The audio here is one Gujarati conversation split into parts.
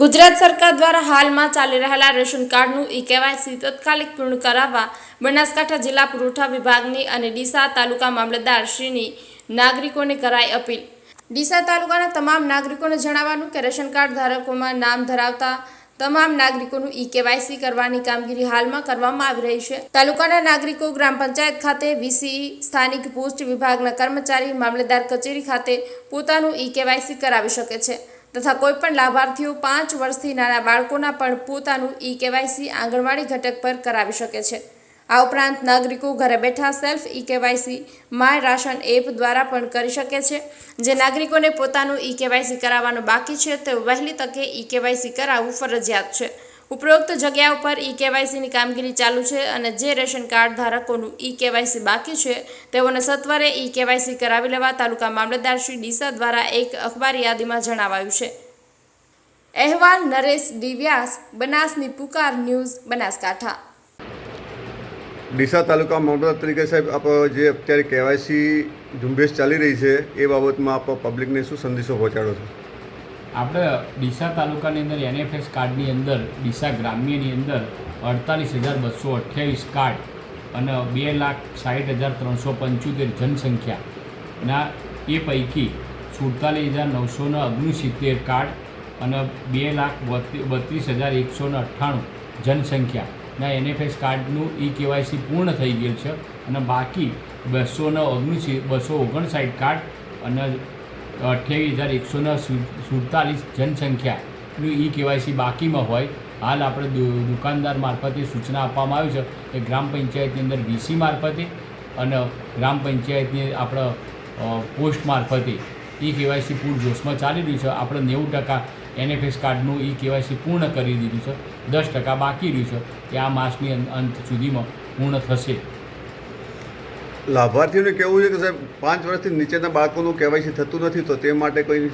ગુજરાત સરકાર દ્વારા હાલમાં ચાલી રહેલા રેશન કાર્ડનું ઈ કેવાયસી તાત્કાલિક પૂર્ણ કરાવવા બનાસકાંઠા જિલ્લા પુરવઠા વિભાગની અને ડીસા તાલુકા મામલતદારશ્રીની નાગરિકોને કરાઈ અપીલ. ડીસા તાલુકાના તમામ નાગરિકોને જણાવવાનું કે રેશન કાર્ડ ધારકોમાં નામ ધરાવતા તમામ નાગરિકોનું ઈ કેવાયસી કરવાની કામગીરી હાલમાં કરવામાં આવી રહી છે. તાલુકાના નાગરિકો ગ્રામ પંચાયત ખાતે વીસીઈ સ્થાનિક પોસ્ટ વિભાગના કર્મચારી મામલતદાર કચેરી ખાતે પોતાનું ઈ કેવાયસી કરાવી શકે છે. તથા કોઈપણ લાભાર્થીઓ પાંચ વર્ષથી નાના બાળકોના પણ પોતાનું ઈ કેવાયસી આંગણવાડી ઘટક પર કરાવી શકે છે. આ ઉપરાંત નાગરિકો ઘરે બેઠા self e KYC my ration app દ્વારા પણ કરી શકે છે. જે નાગરિકોને પોતાનું ઈ કેવાયસી કરાવવાનું બાકી છે, તે વહેલી તકે ઈ કેવાયસી કરાવવું ફરજિયાત છે. ઉપરોક્ત જગ્યા ઉપર ઈ કેવાયસીની કામગીરી ચાલુ છે અને જે રેશન કાર્ડ ધારકોનું ઈ કેવાયસી બાકી છે, તેઓને સત્વરે ઈ કેવાયસી કરાવી લેવા તાલુકા મામલતદાર શ્રી ડીસા દ્વારા એક અખબાર યાદીમાં જણાવાયું છે. અહેવાલ નરેશ દિવ્યાસ, બનાસની પુકાર ન્યૂઝ, બનાસકાંઠા. ડીસા તાલુકા મામલતદાર તરીકે સાહેબ, આપ જે અત્યારે કેવાયસી ઝુંબેશ ચાલી રહી છે, એ બાબતમાં આપ પબ્લિકને શું સંદેશો પહોંચાડો છો? આપણે ડીસા તાલુકાની અંદર એનએફએસ કાર્ડની અંદર, ડીસા ગ્રામ્યની અંદર અડતાલીસ હજાર બસો અઠ્યાવીસ કાર્ડ અને બે લાખ સાઠ હજાર ત્રણસો પંચોતેર જનસંખ્યાના એ પૈકી સુડતાલીસ હજાર નવસો ને ઓગણસિત્તેર કાર્ડ અને બે લાખ બત્રીસ હજાર એકસો ને અઠ્ઠાણું જનસંખ્યાના એનએફએસ કાર્ડનું ઈ કેવાયસી પૂર્ણ થઈ ગયેલ છે અને બાકી બસો ને ઓગણીસી, બસો ઓગણસાઠ કાર્ડ અને અઠ્યાવીસ હજાર એકસો ને સુડતાલીસ જનસંખ્યાનું ઈ કેવાયસી બાકીમાં હોય, હાલ આપણે દુકાનદાર મારફતે સૂચના આપવામાં આવી છે કે ગ્રામ પંચાયતની અંદર વીસી મારફતે અને ગ્રામ પંચાયતની આપણે પોસ્ટ મારફતે ઈ કેવાયસી પૂર જોશમાં ચાલી રહ્યું છે. આપણે નેવું ટકા એનએફએસ કાર્ડનું ઈ કેવાયસી પૂર્ણ કરી દીધું છે. દસ ટકા બાકી રહ્યું છે કે આ માસની અંત સુધીમાં પૂર્ણ થશે. લાભાર્થીઓને કહેવું છે કે સાહેબ, પાંચ વર્ષથી નીચેના બાળકોનું કેવાયસી થતું નથી, તો તે માટે કોઈ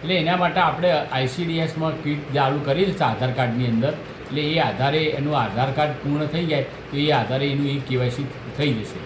એટલે એના માટે આપણે આઈસીડીએસમાં કીટ ચાલુ કરી છે આધાર કાર્ડની અંદર. એટલે એ આધારે એનું આધાર કાર્ડ પૂર્ણ થઈ જાય, તો એ આધારે એનું એ કેવાયસી થઈ જશે.